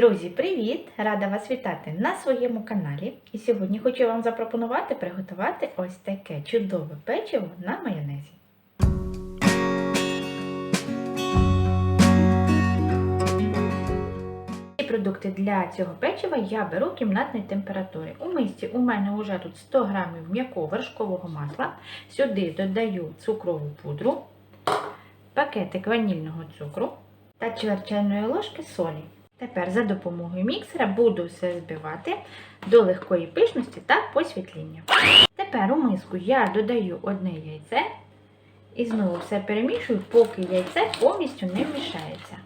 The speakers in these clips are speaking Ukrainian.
Друзі, привіт! Рада вас вітати на своєму каналі. І сьогодні хочу вам запропонувати приготувати ось таке чудове печиво на майонезі. І продукти для цього печива я беру кімнатної температури. У мисці у мене вже тут 100 г м'якого вершкового масла. Сюди додаю цукрову пудру, пакетик ванільного цукру та чверть ложки солі. Тепер за допомогою міксера буду все збивати до легкої пишності та посвітління. Тепер у миску я додаю одне яйце і знову все перемішую, поки яйце повністю не вмішається.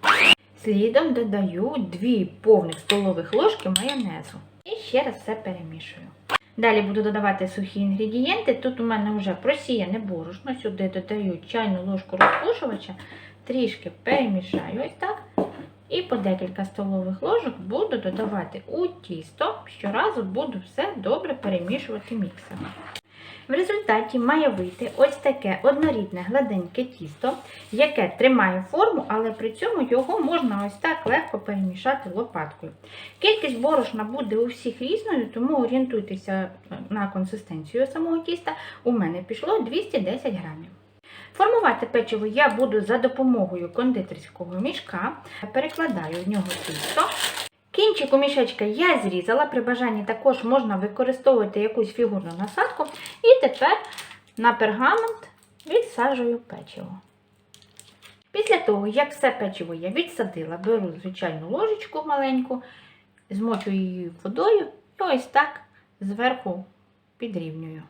Слідом додаю 2 повних столових ложки майонезу. І ще раз все перемішую. Далі буду додавати сухі інгредієнти. Тут у мене вже просіяне борошно. Сюди додаю чайну ложку розпушувача, трішки перемішаю ось так. І по декілька столових ложок буду додавати у тісто. Щоразу буду все добре перемішувати міксером. В результаті має вийти ось таке однорідне гладеньке тісто, яке тримає форму, але при цьому його можна ось так легко перемішати лопаткою. Кількість борошна буде у всіх різною, тому орієнтуйтеся на консистенцію самого тіста. У мене пішло 210 грамів. Формувати печиво я буду за допомогою кондитерського мішка. Перекладаю в нього тісто. Кінчик у мішечка я зрізала, при бажанні також можна використовувати якусь фігурну насадку. І тепер на пергамент відсаджую печиво. Після того, як все печиво я відсадила, беру звичайну ложечку маленьку, змочую її водою і ось так зверху підрівнюю.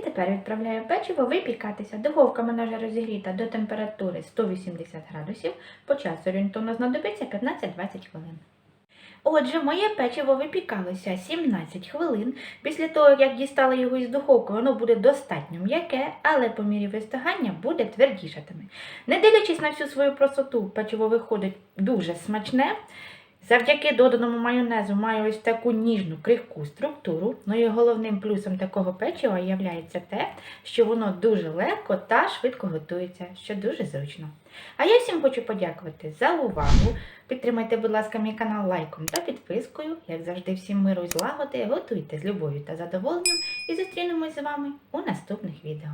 І тепер відправляю печиво випікатися. Духовка мене розігріта до температури 180 градусів. По часу орієнтовно знадобиться 15-20 хвилин. Отже, моє печиво випікалося 17 хвилин. Після того, як дістала його із духовки, воно буде достатньо м'яке, але по мірі вистигання буде твердішатиме. Не дивлячись на всю свою простоту, печиво виходить дуже смачне. Завдяки доданому майонезу має ось таку ніжну крихку структуру. Ну і головним плюсом такого печива є те, що воно дуже легко та швидко готується, що дуже зручно. А я всім хочу подякувати за увагу. Підтримайте, будь ласка, мій канал лайком та підпискою. Як завжди, всім миру і злагоди, готуйте з любов'ю та задоволенням і зустрінемось з вами у наступних відео.